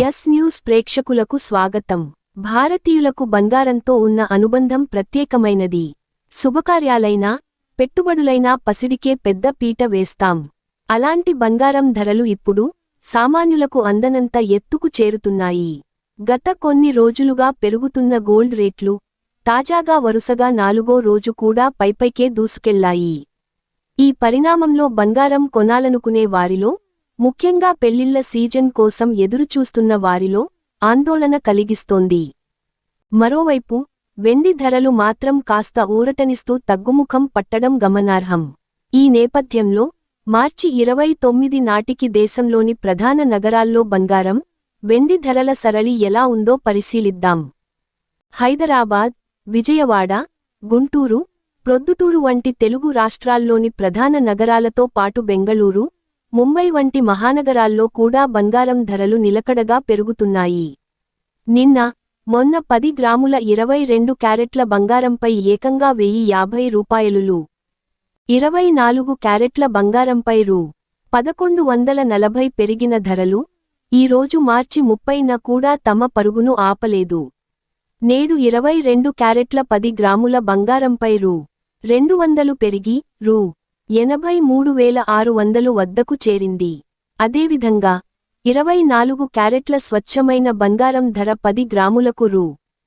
Yes news ప్రేక్షకులకు స్వాగతం. భారతీయులకు బంగారంతో ఉన్న అనుబంధం ప్రత్యేకమైనది. శుభకార్యాలైనా పెట్టుబడులైనా పసిడికే పెద్ద పీట వేస్తాం. అలాంటి బంగారం ధరలు ఇప్పుడు సామాన్యులకు అందనంత ఎత్తుకు చేరుతున్నాయి. గత కొన్ని రోజులుగా పెరుగుతున్న గోల్డ్ రేట్లు తాజాగా వరుసగా నాలుగో రోజు కూడా పైపైకే దూసుకెళ్ళాయి. ఈ పరిణామంలో బంగారం కొనాలనుకునే వారిలో ముఖ్యంగా పెళ్ళిళ్ళ సీజన్ కోసం ఎదురుచూస్తున్న వారిలో ఆందోళన కలిగిస్తోంది. మరోవైపు వెండి ధరలు మాత్రం కాస్త ఊరటనిస్తూ తగ్గుముఖం పట్టడం గమనార్హం. ఈ నేపథ్యంలో మార్చి ఇరవై తొమ్మిది నాటికి దేశంలోని ప్రధాన నగరాల్లో బంగారం వెండి ధరల సరళి ఎలా ఉందో పరిశీలిద్దాం. హైదరాబాద్ విజయవాడ గుంటూరు ప్రొద్దుటూరు వంటి తెలుగు రాష్ట్రాల్లోని ప్రధాన నగరాలతో పాటు బెంగళూరు ముంబై వంటి మహానగరాల్లో కూడా బంగారం ధరలు నిలకడగా పెరుగుతున్నాయి. నిన్న మొన్న పది గ్రాముల ఇరవై రెండు క్యారెట్ల బంగారంపై ఏకంగా వెయ్యి యాభై రూపాయలులు. ఇరవై నాలుగు క్యారెట్ల బంగారంపై రూ. పదకొండు వందల నలభై పెరిగిన ధరలు ఈరోజు మార్చి ముప్పైన కూడా తమ పరుగును ఆపలేదు. నేడు ఇరవై రెండు క్యారెట్ల పది గ్రాముల బంగారంపై రూ. రెండు వందలు పెరిగి రూ. ఎనభై మూడు వేల ఆరు వందలు వద్దకు చేరింది. అదేవిధంగా ఇరవై నాలుగు క్యారెట్ల స్వచ్ఛమైన బంగారం ధర పది గ్రాములకు రూ.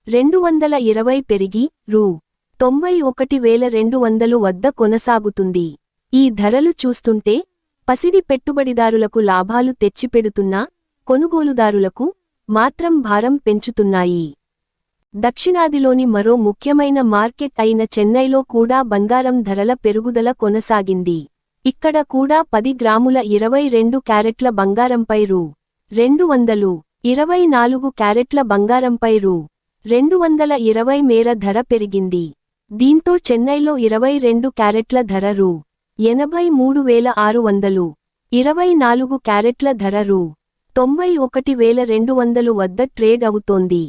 రెండు వందల ఇరవై పెరిగి రూ. తొంభై ఒకటి వేల రెండు వందలు వద్ద కొనసాగుతుంది. ఈ ధరలు చూస్తుంటే పసిడి పెట్టుబడిదారులకు లాభాలు తెచ్చిపెడుతున్నా కొనుగోలుదారులకు మాత్రం భారం పెంచుతున్నాయి. దక్షిణాదిలోని మరో ముఖ్యమైన మార్కెట్ అయిన చెన్నైలో కూడా బంగారం ధరల పెరుగుదల కొనసాగింది. ఇక్కడ కూడా పది గ్రాముల ఇరవై రెండు క్యారెట్ల బంగారంపై రూ. రెండు వందలు ఇరవై నాలుగు క్యారెట్ల బంగారంపై రూ. రెండు వందల ఇరవై మేర ధర పెరిగింది. దీంతో చెన్నైలో ఇరవై రెండు క్యారెట్ల ధర రూ. ఎనభై మూడు వేల ఆరు వందలు ఇరవై నాలుగు క్యారెట్ల ధర రూ. తొంభై ఒకటి వేల రెండు వందలు వద్ద ట్రేడ్ అవుతోంది.